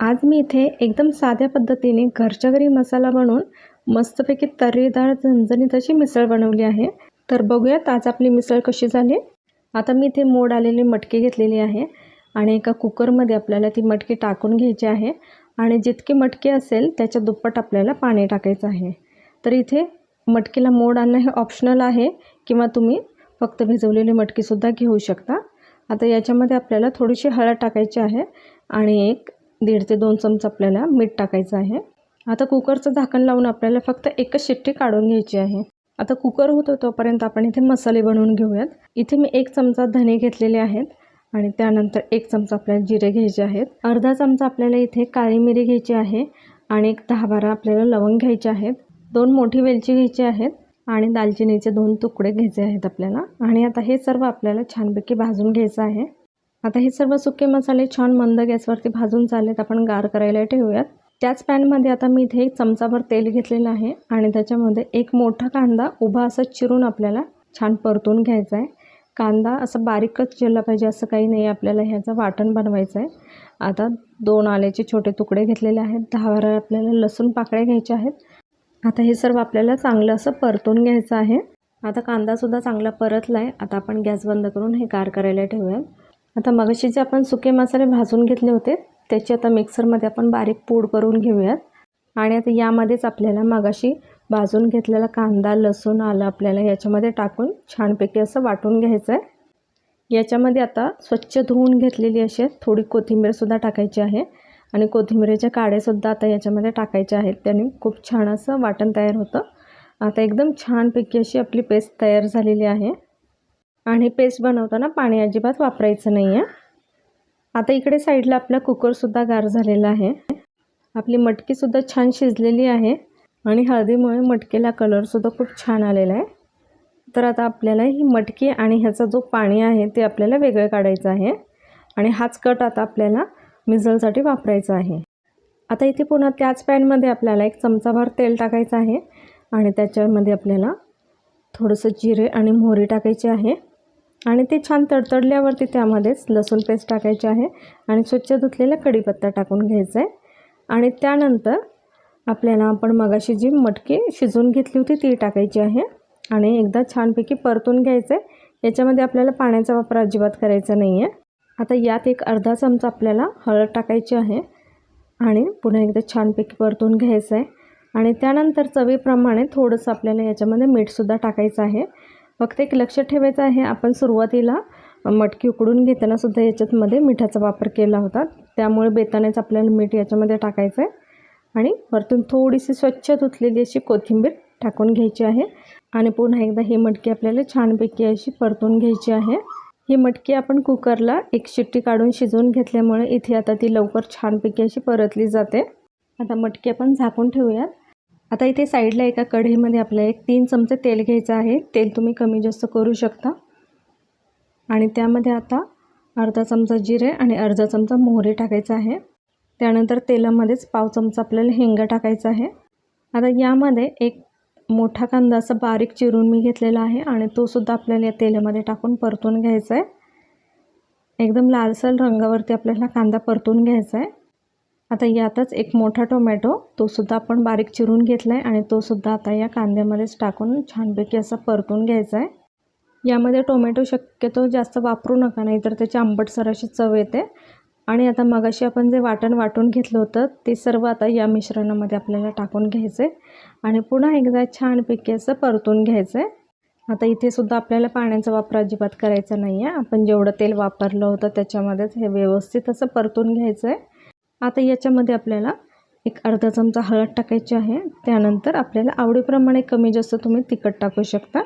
आज मी इथे एकदम साध्या पद्धतीने घरच्या घरी मसाला बनवून मस्तपैकी तर्रीदार झणझणीत अशी मिसळ बनवली आहे. तर बघूयात आज आपली मिसळ कशी झाली. आता मी इथे मोड आलेली मटकी घेतलेली आहे आणि एका कुकरमध्ये आपल्याला ती मटकी टाकून घ्यायची आहे आणि जितकी मटकी असेल त्याच्या दुप्पट आपल्याला पाणी टाकायचं आहे. तर इथे मटकीला मोड आणणं हे ऑप्शनल आहे किंवा तुम्ही फक्त भिजवलेली मटकीसुद्धा घेऊ शकता. आता याच्यामध्ये आपल्याला थोडीशी हळद टाकायची आहे आणि एक दीड ते दोन चमचा आपल्याला मीठ टाकायचं आहे. आता कुकरचं झाकण लावून आपल्याला फक्त एकच शिट्टी काढून घ्यायची आहे. आता कुकर होतो तोपर्यंत आपण इथे मसाले बनवून घेऊयात. इथे मी एक चमचा धने घेतलेले आहेत आणि त्यानंतर एक चमचा आपल्याला जिरे घ्यायचे आहेत. अर्धा चमचा आपल्याला इथे काळी मिरी घ्यायची आहे आणि एक दहा बारा आपल्याला लवंग घ्यायचे आहेत. दोन मोठी वेलची घ्यायची आहेत आणि दालचिनीचे दोन तुकडे घ्यायचे आहेत आपल्याला. आणि आता हे सर्व आपल्याला छानपैकी भाजून घ्यायचं आहे. आता हे सर्व सुके मसाले छान मंद गॅसवरती भाजून चाललेत आपण गार करायला ठेवूयात. त्याच पॅनमध्ये आता मी इथे एक चमचाभर तेल घेतलेलं आहे आणि त्याच्यामध्ये एक मोठा कांदा उभा असा चिरून आपल्याला छान परतून घ्यायचा आहे. कांदा असं बारीकच चिरला पाहिजे असं काही नाही आपल्याला ह्याचं वाटण बनवायचं आहे. आता दोन आल्याचे छोटे तुकडे घेतलेले आहेत दहा बारा आपल्याला लसूण पाकळ्या घ्यायच्या आहेत. आता हे सर्व आपल्याला चांगलं असं परतून घ्यायचं आहे. आता कांदासुद्धा चांगला परतला आहे आता आपण गॅस बंद करून हे गार करायला ठेवूयात. आता मगाशी जे आपण सुके मसाले भाजून घेतले होते त्याची आता मिक्सरमध्ये आपण बारीक पूड करून घेऊयात. आणि आता यामध्येच आपल्याला मगाशी भाजून घेतलेला कांदा लसूण आलं आपल्याला याच्यामध्ये टाकून छानपैकी असं वाटून घ्यायचं आहे याच्यामध्ये आता स्वच्छ धुवून घेतलेली अशी थोडी कोथिंबीरसुद्धा टाकायची आहे. आणि कोथिंबीरीचे काडेसुद्धा आता याच्यामध्ये टाकायचे आहेत. त्याने खूप छान असं वाटण तयार होतं. आता एकदम छानपैकी अशी आपली पेस्ट तयार झालेली आहे. आणि पेस्ट बनवताना पाणी अजिबात वापरायचं नाही आहे आता इकडे साईडला आपला कुकरसुद्धा गार झालेला आहे. आपली मटकीसुद्धा छान शिजलेली आहे. आणि हळदीमुळे मटकीला कलरसुद्धा खूप छान आलेला आहे. तर आता आपल्याला ही मटकी आणि ह्याचा जो पाणी आहे ते आपल्याला वेगळं काढायचं आहे. आणि हाच कट आता आपल्याला मिझलसाठी वापरायचा आहे. आता इथे पुन्हा त्याच पॅनमध्ये आपल्याला एक चमचाभर तेल टाकायचं आहे. आणि त्याच्यामध्ये आपल्याला थोडंसं जिरे आणि मोहरी टाकायची आहे. आणि ते छान तडतडल्यावरती त्यामध्येच लसूण पेस्ट टाकायची आहे आणि स्वच्छ धुतलेला कढीपत्ता टाकून घ्यायचा आहे. आणि त्यानंतर आपल्याला आपण मगाशी जी मटकी शिजवून घेतली होती ती टाकायची आहे. आणि एकदा छानपैकी परतून घ्यायचं आहे. याच्यामध्ये आपल्याला पाण्याचा वापर अजिबात करायचा नाही आहे आता यात एक अर्धा चमचा आपल्याला हळद टाकायची आहे. आणि पुन्हा एकदा छानपैकी परतून घ्यायचं आहे. आणि त्यानंतर चवीप्रमाणे थोडंसं आपल्याला याच्यामध्ये मीठसुद्धा टाकायचं आहे. फक्त एक लक्ष ठेवायचं आहे. आपण सुरुवातीला मटकी उकडून घेतानासुद्धा याच्यातमध्ये मिठाचा वापर केला होता. त्यामुळे बेतानेच आपल्याला मीठ याच्यामध्ये टाकायचं आहे. आणि वरतून थोडीशी स्वच्छ धुतलेली अशी कोथिंबीर टाकून घ्यायची आहे. आणि पुन्हा एकदा ही मटकी आपल्याला छानपैकी अशी परतून घ्यायची आहे. ही मटकी आपण कुकरला एक शिट्टी काढून शिजवून घेतल्यामुळे इथे आता ती लवकर छानपैकी अशी परतली जाते. आता मटकी आपण झाकून ठेवूयात. आता इथे साईडला एका कढईमध्ये आपल्याला एक तीन चमचे तेल घ्यायचं आहे. तेल तुम्ही कमी जास्त करू शकता. आणि त्यामध्ये आता अर्धा चमचा जिरे आणि अर्धा चमचा मोहरी टाकायचा आहे. त्यानंतर तेलामध्येच पाव चमचा आपल्याला हिंग टाकायचा आहे. आता यामध्ये एक मोठा कांदा असा बारीक चिरून मी घेतलेला आहे आणि तोसुद्धा आपल्याला या तेलामध्ये टाकून परतून घ्यायचा आहे. एकदम लालसर रंगावरती आपल्याला कांदा परतून घ्यायचा आहे. आता यातच एक मोठा टोमॅटो तोसुद्धा आपण बारीक चिरून घेतला आहे आणि तोसुद्धा आता या कांद्यामध्येच टाकून छानपैकी असा परतून घ्यायचा आहे यामध्ये टोमॅटो शक्यतो जास्त वापरू नका नाही तर त्याची आंबटसर अशी चव येते. आणि आता मगाशी आपण जे वाटण वाटून घेतलं होतं ते सर्व आता या मिश्रणामध्ये आपल्याला टाकून घ्यायचं आहे आणि पुन्हा एकदा छानपैकी असं परतून घ्यायचं आहे आता इथे सुद्धा आपल्याला पाण्याचा वापर अजिबात करायचा नाही आहे आपण जेवढं तेल वापरलं होतं त्याच्यामध्येच हे व्यवस्थित असं परतून घ्यायचं आहे आता याच्यामध्ये आपल्याला एक अर्धा चमचा हळद टाकायची आहे. त्यानंतर आपल्याला आवडीप्रमाणे कमी जास्त तुम्ही तिखट टाकू शकता.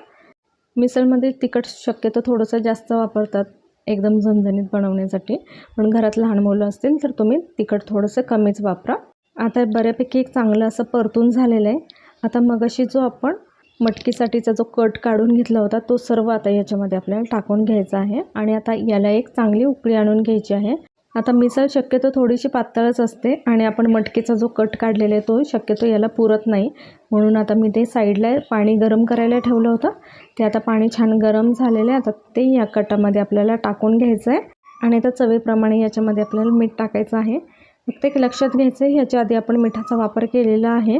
मिसळमध्ये तिखट शक्यतो थोडंसं जास्त वापरतात एकदम झणझणीत बनवण्यासाठी. पण घरात लहान मुलं असतील तर तुम्ही तिखट थोडंसं कमीच वापरा. आता बऱ्यापैकी एक चांगलं असं परतून झालेलं आहे. आता मगाशी जो आपण मटकीसाठीचा जो कट काढून घेतला होता तो सर्व आता याच्यामध्ये आपल्याला टाकून घ्यायचा आहे. आणि आता याला एक चांगली उकळी आणून घ्यायची आहे. आता मिसळ शक्यतो थोडीशी पातळच असते आणि आपण मटकीचा जो कट काढलेला आहे तो शक्यतो याला पुरत नाही. म्हणून आता मी ते साईडला पाणी गरम करायला ठेवलं होतं. ते आता पाणी छान गरम झालेलं आहे. आता ते या कटामध्ये आपल्याला टाकून घ्यायचं आहे. आणि आता चवीप्रमाणे याच्यामध्ये आपल्याला मीठ टाकायचं आहे. फक्त एक लक्षात घ्यायचं आहे ह्याच्या आधी आपण मिठाचा वापर केलेला आहे.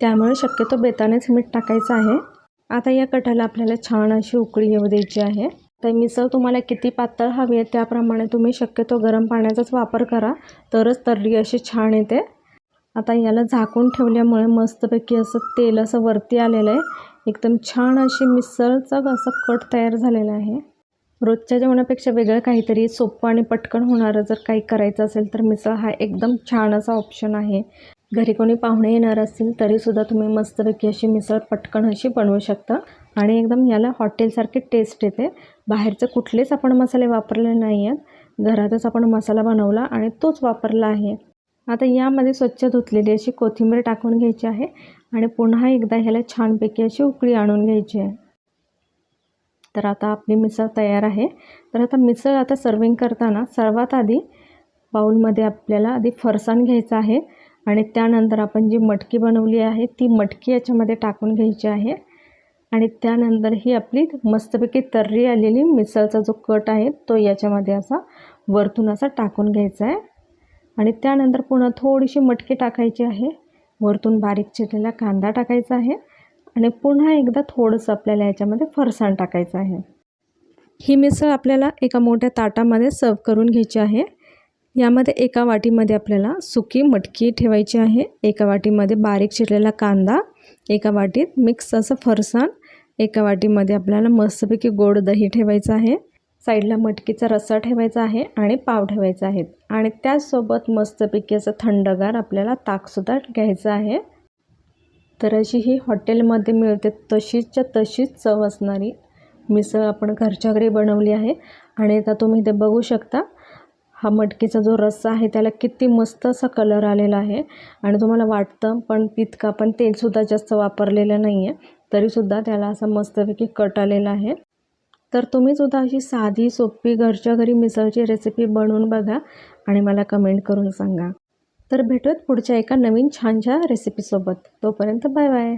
त्यामुळे शक्यतो बेतानेच मीठ टाकायचं आहे. आता या कटाला आपल्याला छान अशी उकळी येऊ द्यायची आहे. तर मिसळ तुम्हाला किती पातळ हवी आहे त्याप्रमाणे तुम्ही शक्यतो गरम पाण्याचाच वापर करा. तरच तर्री अशी छान येते. आता याला झाकून ठेवल्यामुळे मस्तपैकी असं तेल असं वरती आलेलं आहे. एकदम छान अशी मिसळचा असा कट तयार झालेला आहे. रोजच्या जेवणापेक्षा वेगळं काहीतरी सोपं आणि पटकन होणारं जर काही करायचं असेल तर मिसळ हा एकदम छान असा ऑप्शन आहे. घरी कोणी पाहुणे येणार असतील तरीसुद्धा तुम्ही मस्तपैकी अशी मिसळ पटकन अशी बनवू शकता. आणि एकदम याला हॉटेलसारखी टेस्ट येते. बाहेरचं कुठलेच आपण मसाले वापरले नाही आहेत घरातच आपण मसाला बनवला आणि तोच वापरला आहे. आता यामध्ये स्वच्छ धुतलेली अशी कोथिंबीर टाकून घ्यायची आहे आणि पुन्हा एकदा ह्याला छानपैकी अशी उकळी आणून घ्यायची आहे. तर आता आपली मिसळ तयार आहे. तर आता मिसळ आता सर्विंग करताना सर्वात आधी बाऊलमध्ये आपल्याला आधी फरसाण घ्यायचं आहे आणि त्यानंतर आपण जी मटकी बनवली आहे ती मटकी याच्यामध्ये टाकून घ्यायची आहे. आणि त्यानंतर ही आपली मस्तपैकी तर्री आलेली मिसळचा जो कट आहे तो याच्यामध्ये असा वरतून असा टाकून घ्यायचा आहे. आणि त्यानंतर पुन्हा थोडीशी मटकी टाकायची आहे. वरतून बारीक चिरलेला कांदा टाकायचा आहे. आणि पुन्हा एकदा थोडंसं आपल्याला याच्यामध्ये फरसाण टाकायचं आहे. ही मिसळ आपल्याला एका मोठ्या ताटामध्ये सर्व करून घ्यायची आहे. यामध्ये एका वाटीमध्ये आपल्याला सुकी मटकी ठेवायची आहे. एका वाटीमध्ये बारीक चिरलेला कांदा. एका वाटीत मिक्स असं फरसाण. एका वाटीमध्ये आपल्याला मस्तपैकी गोड दही ठेवायचं आहे. साईडला मटकीचा रस्सा ठेवायचा आहे आणि पाव ठेवायचा आहे. आणि त्याचसोबत मस्तपैकी असं थंडगार आपल्याला ताकसुद्धा घ्यायचं आहे. तर अशी ही हॉटेलमध्ये मिळते तशीच्या तशीच चव असणारी मिसळ आपण घरच्या घरी बनवली आहे. आणि आता तुम्ही ते बघू शकता हा मटकीचा जो रस्सा आहे त्याला किती मस्त असा कलर आलेला आहे. आणि तुम्हाला वाटतं पण तितका पण तेलसुद्धा जास्त वापरलेलं नाही आहे तरीसुद्धा त्याला असा मस्तपैकी कट आलेला आहे. तर तुम्हीसुद्धा अशी साधी सोपी घरच्या घरी मिसळची रेसिपी बनवून बघा आणि मला कमेंट करून सांगा. तर भेटूयात पुढच्या एका नवीन छानशा रेसिपीसोबत तोपर्यंत बाय बाय